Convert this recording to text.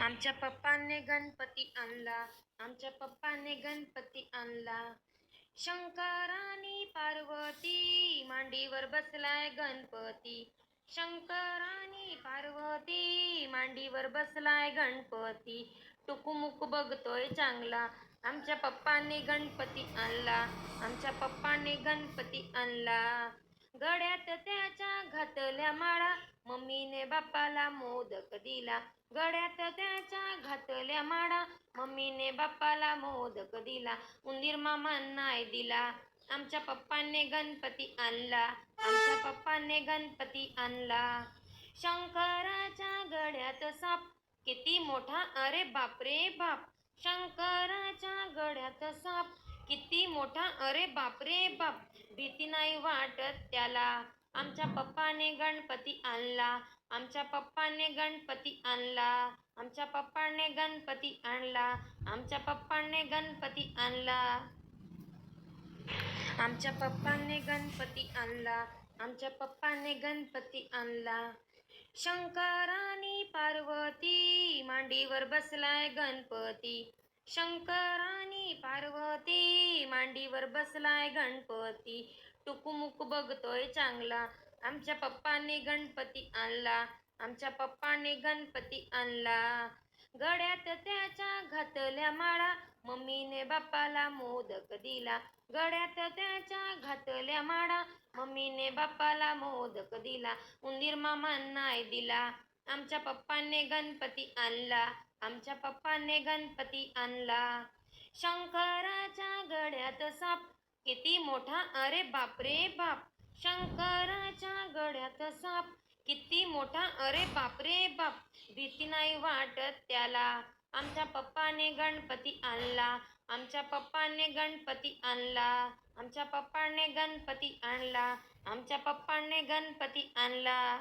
आमच्या पप्पाने गणपती आणला आमच्या पप्पाने गणपती आणला. शंकरानी पार्वती मांडीवर बसलाय गणपती. शंकरानी पार्वती मांडीवर बसलाय गणपती. टुकुमुक बघतोय चांगला. आमच्या पप्पाने गणपती आणला आमच्या पप्पाने गणपती आणला. गड्यात त्याच्या घातल्या माळा. मम्मीने बाप्पाला मोदक दिला. गड्यात त्याच्या घातल्या माळा. मम्मीने बाप्पाला मोदक दिला. उंदीर मामा नाही दिला. आमच्या पप्पाने गणपती आणला. आमच्या पप्पाने गणपती आणला. शंकराच्या गड्यात साप. किती मोठा? अरे बापरे बाप. शंकराच्या गड्यात साप. किती मोठा अरे बापरे बाप भीती नाही वाटत त्याला. आमच्या पप्पाने गणपती आणला आमच्या पप्पाने गणपती आणला आमच्या पप्पाने गणपती आणला आमच्या पप्पाने गणपती आणला. आमच्या पप्पाने गणपती आणला आमच्या पप्पाने गणपती आणला. शंकरानी पार्वती मांडीवर बसलाय गणपती. शंकरानी पार्वती मांडीवर बसलाय गणपती. टुकुमुक बघतोय चांगला. आमच्या पप्पाने गणपती आणला. आमच्या पप्पाने गणपती आणला. गड्यात त्याच्या घातल्या माळा. मम्मीने बाप्पाला मोदक दिला. गड्यात त्याच्या घातल्या माळा. मम्मीने बाप्पाला मोदक दिला. उंदीर मामा नाही दिला. आमच्या पप्पाने गणपती आणला. आमच्या पप्पाने गणपती आणला. शंकराच्या गड्यात साप. किती मोठा? अरे बापरे बाप. शंकराच्या गड्यात साप. किती मोठा? अरे बापरे बाप. भीती नाही वाटत त्याला. आमच्या पप्पाने गणपती आणला. आमच्या पप्पाने गणपती आणला. आमच्या पप्पाने गणपती आणला. आमच्या पप्पाने गणपती आणला.